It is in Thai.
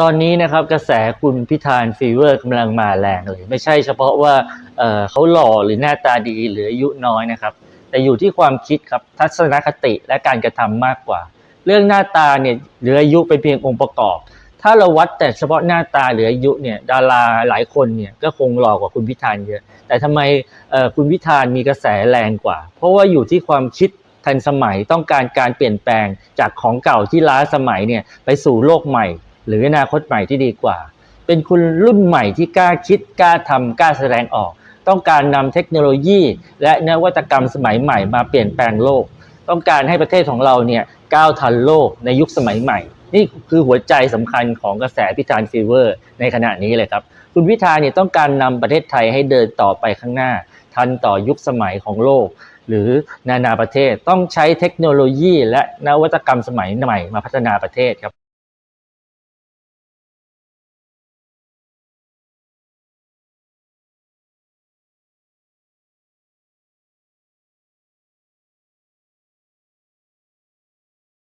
ตอนนี้นะครับกระแสคุณพิธานฟีเวอร์กำลังมาแรงเลย ไม่ใช่เฉพาะว่าเเขาหล่อหรือหน้าตาดีหรืออายุน้อยนะครับ แต่อยู่ที่ความคิดครับทัศนคติและการกระทำมากกว่า เรื่องหน้าตาเนี่ยหรืออายุเป็นเพียงองค์ประกอบ ถ้าเราวัดแต่เฉพาะหน้าตาหรืออายุเนี่ยดาราหลายคนเนี่ยก็คงหล่อกว่าคุณพิธานเยอะ แต่ทำไมคุณพิธานมีกระแสแรงกว่า เพราะว่าอยู่ที่ความคิดทันสมัยต้องการการเปลี่ยนแปลงจากของเก่าที่ล้าสมัยเนี่ยไปสู่โลกใหม่ หรืออนาคตใหม่ที่ดีกว่า เป็นคนรุ่นใหม่ที่กล้าคิดกล้าทำกล้าแสดงออก ต้องการนำเทคโนโลยี และนวัตกรรมสมัยใหม่มาเปลี่ยนแปลงโลก ต้องการให้ประเทศของเราเนี่ยก้าวทันโลกในยุคสมัยใหม่ นี่คือหัวใจสำคัญของกระแสพิธานฟีเวอร์ ในขณะนี้เลยครับคุณพิธาเนี่ยต้องการนำประเทศไทยให้เดินต่อไปข้างหน้า ทันต่อยุคสมัยของโลก หรือนานาประเทศต้องใช้เทคโนโลยี และนวัตกรรมสมัยใหม่มาพัฒนาประเทศครับ